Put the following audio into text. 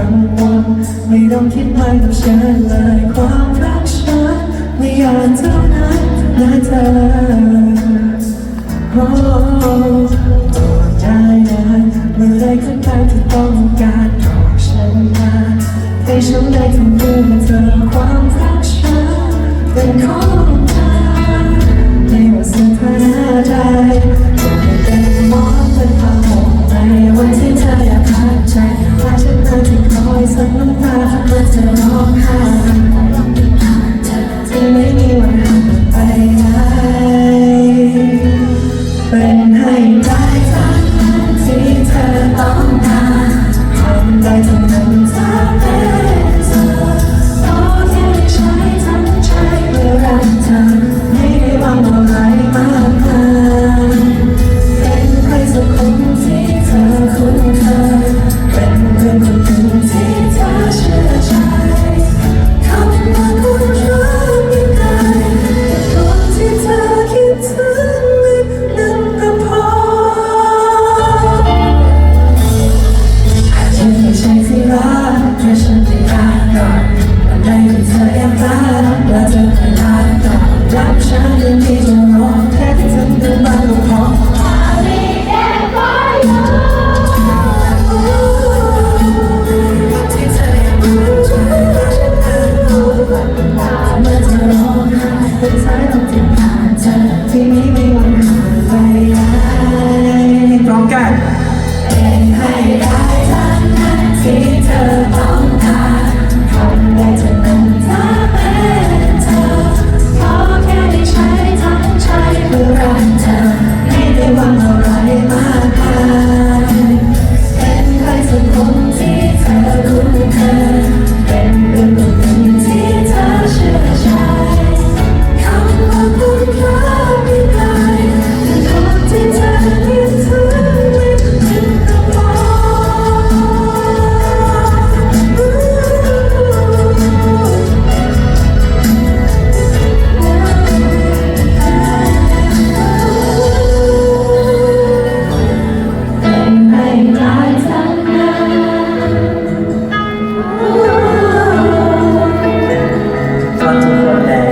กังไม่ต้องคิดมากกับฉันเลยความรักฉันไม่ยานเท่านั้นและเธอโอ้ได้ไนะเมื่อไรก็ได้ที่ต้องการของฉันมาให้ฉันได้ถึงเมื่อ ได้ทั้งที่เธอต้องการทำได้ทั้งนั้นเเธอขอแค่ใช้ทั้ช้เพื่ไม่ได้หวังอะไมากายเป็นใครสัคนที่เธอคุ้นเคยเป็นเพื่อน เมื่อเธอรอคอยตัวใช้ต้องที่นี้ไม่วัน Amen.